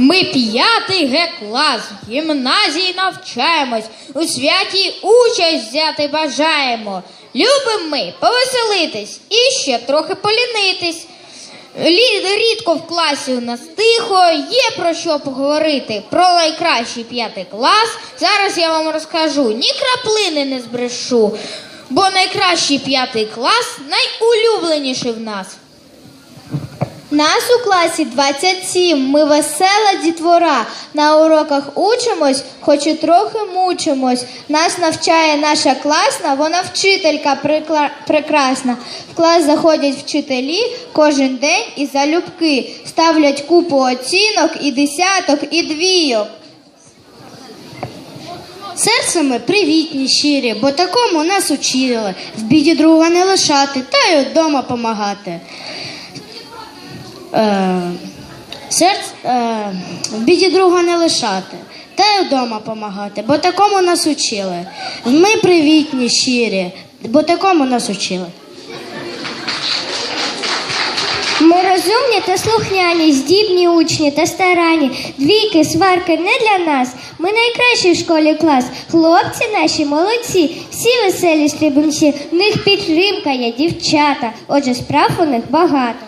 Ми п'ятий Г клас, в гімназії навчаємось, у святі участь взяти бажаємо. Любимо ми повеселитись і ще трохи полінитись. Лі- Рідко в класі у нас тихо, є про що поговорити. Про найкращий п'ятий клас. Зараз я вам розкажу, ні краплини не збрешу, бо найкращий п'ятий клас найулюбленіший в нас. Нас у класі 27, ми весела дітвора. На уроках учимось, хоч і трохи мучимось. Нас навчає наша класна, вона вчителька прикла- прекрасна. В клас заходять вчителі кожен день і залюбки. Ставлять купу оцінок і десяток, і двійок. Серцями привітні, щирі, бо такому нас учили. В біді друга не лишати, та й вдома помагати. Е, серц, е, в біді друга не лишати, та й вдома помагати, бо такому нас учили. Ми привітні, щирі, бо такому нас учили. Ми розумні та слухняні, здібні учні та старанні. Двійки, сварки не для нас. Ми найкращий в школі клас. Хлопці наші молодці, всі веселі стрибунці. В них підтримка є, дівчата. Отже, справ у них багато.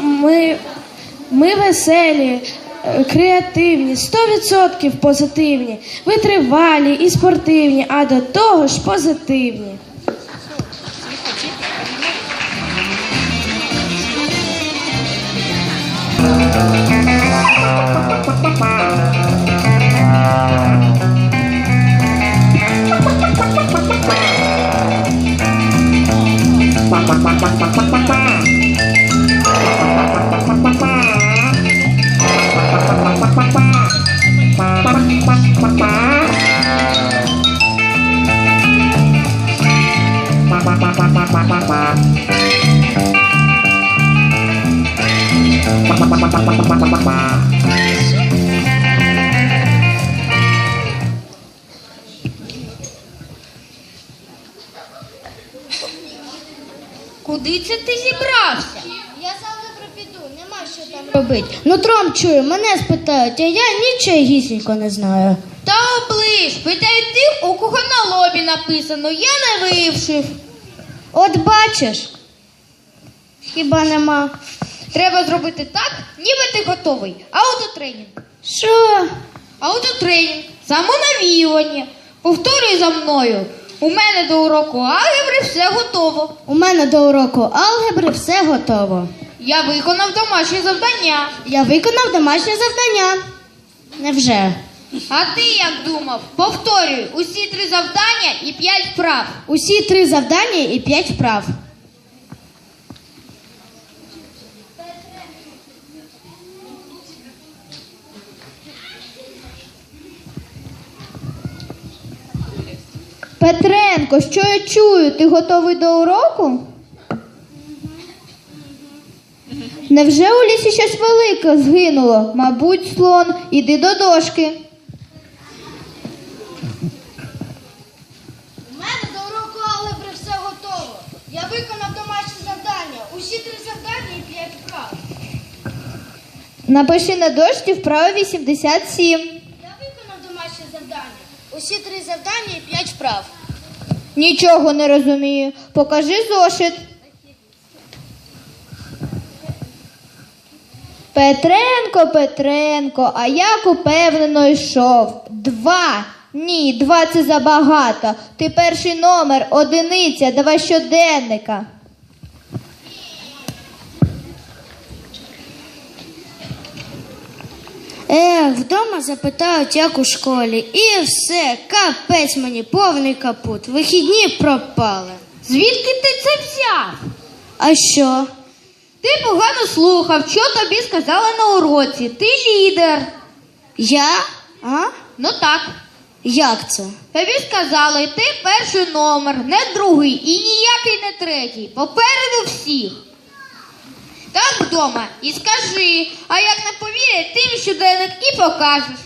Ми, ми веселі, е, креативні, 100% позитивні, витривалі і спортивні, а до того ж позитивні. Куди це ти зібрався? Я завтра піду, нема що там Робить. Нутром чую, мене спитають, а я нічогісінько не знаю. Та оближ, питай ти, у кого на лобі написано, я не вившив. От бачиш, хіба нема. Треба зробити так, ніби ти готовий. Аутотренінг. Що? Аутотренінг, самонавіювання. Повторюй за мною. У мене до уроку алгебри все готово. У мене до уроку алгебри все готово. Я виконав домашнє завдання. Я виконав домашнє завдання. Невже? А ти як думав? Повторюй усі три завдання і п'ять вправ. Усі три завдання і п'ять вправ. Петренко, що я чую? Ти готовий до уроку? Невже у лісі щось велике згинуло? Мабуть, слон, іди до дошки. У мене до уроку алгебри все готово. Я виконав домашнє завдання. Усі три завдання і п'ять вправ. Напиши на дошці вправо 87. Я виконав домашнє завдання. Усі три завдання і п'ять вправ. Нічого не розумію. Покажи зошит. Петренко, Петренко, а як упевнено йшов? Два. Ні, два це забагато. Ти перший номер, одиниця, давай щоденника. Ех, вдома запитають, як у школі. І все, капець мені, повний капут. Вихідні пропали. Звідки ти це взяв? А що? Ти погано слухав, що тобі сказали на уроці. Ти лідер. Я? А? Ну так. Як це? Тобі сказали, ти перший номер, не другий і ніякий не третій. Попереду всіх як вдома і скажи, а як не повірять, ти їм щоденник і покажеш.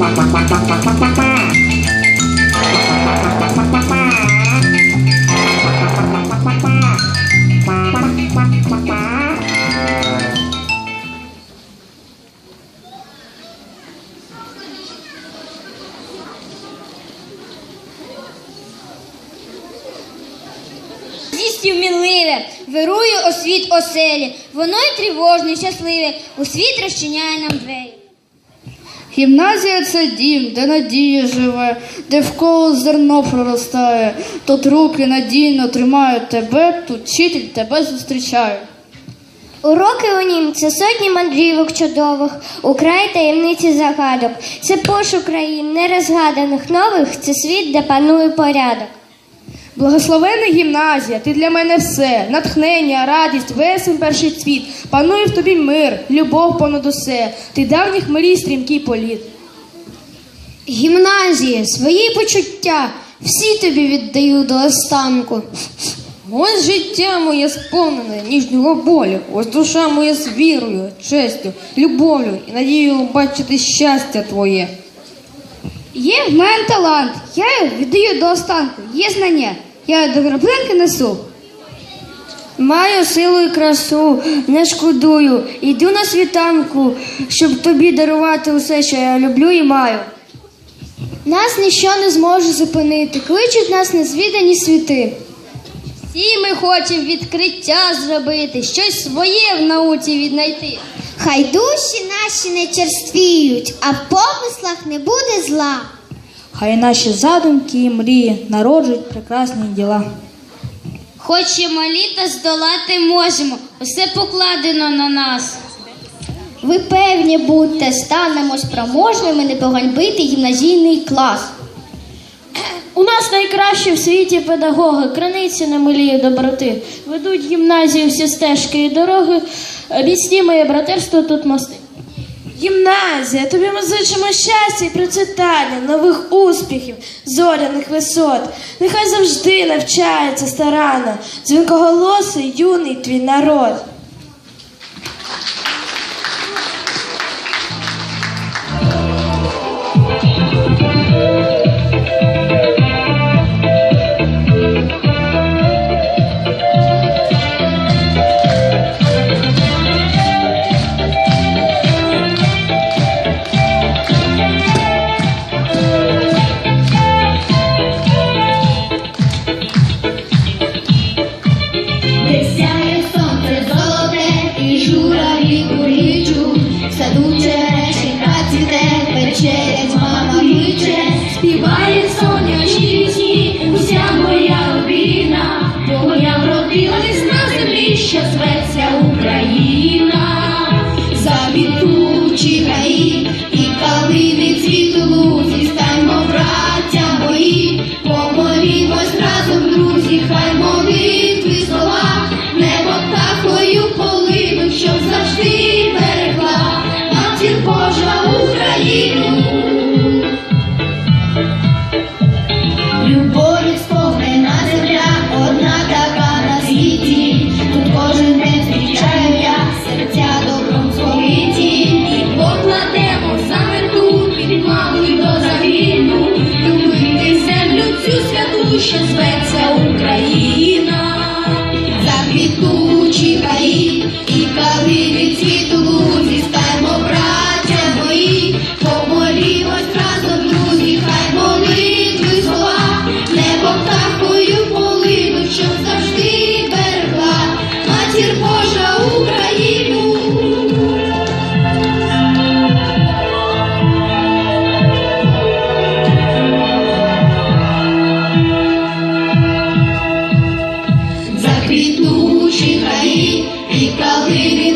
Па-па-па-па-па-па-па-па вирує освіт оселі. Воно й тривожне, щасливе, у світ розчиняє нам двері. Гімназія це дім, де надія живе, де вколо зерно проростає. Тут руки надійно тримають тебе, тут вчитель тебе зустрічає. Уроки у нім це сотні мандрівок чудових, у край таємниці загадок. Це пошук країн нерозгаданих нових, це світ, де панує порядок. Благословена гімназія, ти для мене все, натхнення, радість, весен перший цвіт. Панує в тобі мир, любов понад усе, ти давніх мрій стрімкий політ. Гімназія, свої почуття, всі тобі віддаю до останку. Ось життя моє сповнене ніжнього болю, ось душа моя з вірою, честю, любов'ю і надією бачити щастя твоє. Є в мене талант, я його віддаю до останку, є знання, я до краплинки несу. Маю силу і красу, не шкодую, йду на світанку, щоб тобі дарувати усе, що я люблю і маю. Нас ніщо не зможе зупинити, кличуть нас незвідані світи. Всі ми хочемо відкриття зробити, щось своє в науці віднайти. Хай душі наші не черствіють, а в помислах не буде зла. Хай наші задумки і мрії народжують прекрасні діла. Хочемо літа здолати можемо, усе покладено на нас. Ви певні будьте, станемо спроможними не поганьбити гімназійний клас. У нас найкращі в світі педагоги, краниці не миліє доброти. Ведуть гімназію всі стежки і дороги, міцні моє братерство тут мости. Гімназія, тобі ми зичимо щастя і процвітання, нових успіхів, зоряних висот. Нехай завжди навчається старана, дзвінкоголосий юний твій народ. Що зветься Україна. За квітучі гаї і калини цвіту лузі, стаймо, браття мої, помолімось разом, друзі, хай молитви слова, не птахою і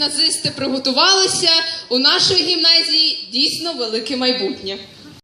гімназисти приготувалися, у нашої гімназії дійсно велике майбутнє.